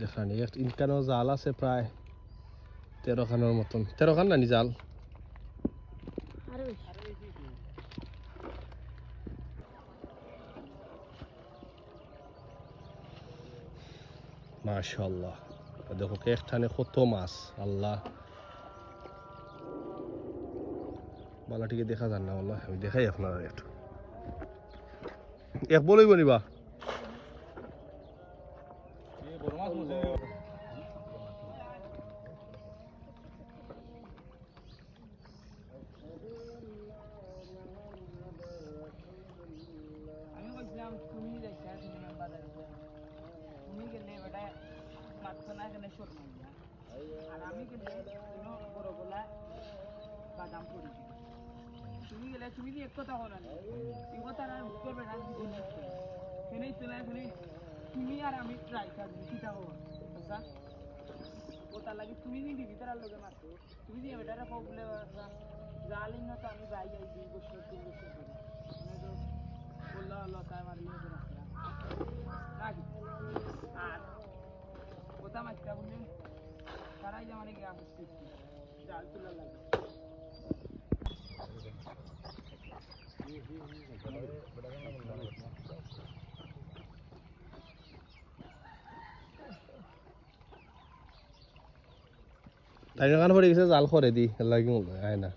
দেখানি ইনকানো জাল আছে প্রায় তেরো খানোর মতন তেরো খান নানি জাল মাশাল্লাহ দেখো একখানে কত মাছ আল্লাহ বালাটিকে দেখা যান না আল্লাহ আমি দেখাই আপনার একটু এক বলই বনিবা আমি বলছিলাম তুমি যাইছা সিনেমা বাজারে তুমি গেলে বেটা মাত্র না এখানে সর আর আমি গেলে কোনো বড় বাদাম পড়ি তুমি গেলে, তুমি এক কথা হলো না। কথা আর উত্তর বেটা জীবন এখানে চলে এখানে তুমি আর আমি ট্রাই করব কিটা হব। আচ্ছা? ও তার লাগে তুমি যে দিবি, তার লগে মাত্র তুমি যে বেটারা পাও বলে জালিং না তো আমি যাই যাই দুই বছর, তিন বছর তো বলল তাই আমার ইয়ে করে রাখি আর কোথা মাছটা বললে তারাই যে মানে গ্রাম জাল তোলা লাগে তাই কারণ পড়ে গেছে জাল করে দি লাগি আয় না।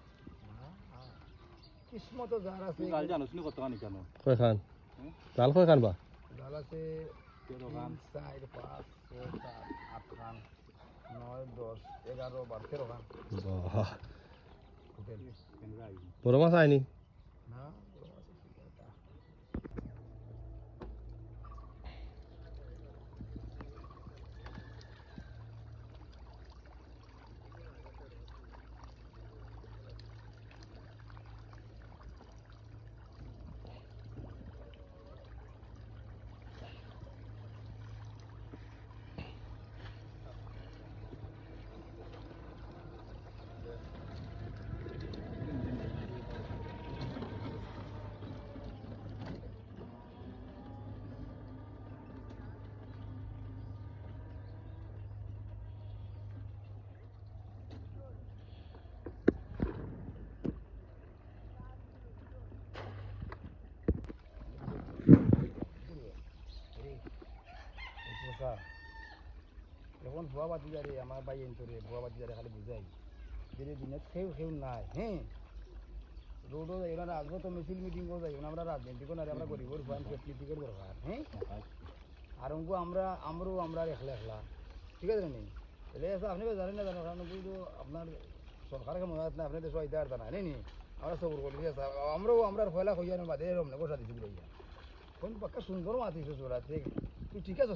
কিসমত জাল আছে জাল জানো শুনি কত কানি কেন কয় খান জাল কয় খান বা? জাল আছে তেরো খান চার পাঁচ ছয় সাত আট খান নয় দশ এগারো বারো তেরো খান বাহ, বড় মাছ আয়নি না বড় মাছ আছে কি একটা। বুঝছ স্যার? এখন ভুয়া বাতি যারে আমার বাই এন্তরে ভুয়া বাতি যারে খালি বুঝাই। যে দিনে খেউ খেউ নাই হ্যাঁ? রোডও যাই না আসব তো মিছিল মিটিং করে যাই আমরা রাজনীতি করে আমরা গরিবর ফান ফেসিলিটি করে দরকার হ্যাঁ? আর উনকু আমরা আমরাও আমরা একলা একলা। ঠিক আছে নি? তাহলে আপনি জানেন না জানেন কারণ উনকু তো আপনার সরকারকে মনে হয় না আপনি দেশ আইতে আর না নি আমরা সবর করি আছে? আমরাও আমরা ফয়লা হইয়া না বাদে রমনে গোসা দিছি লইয়া কোন পাক্কা সুন্দর মাতিস ওরা ঠিক? তুই ঠিক আছে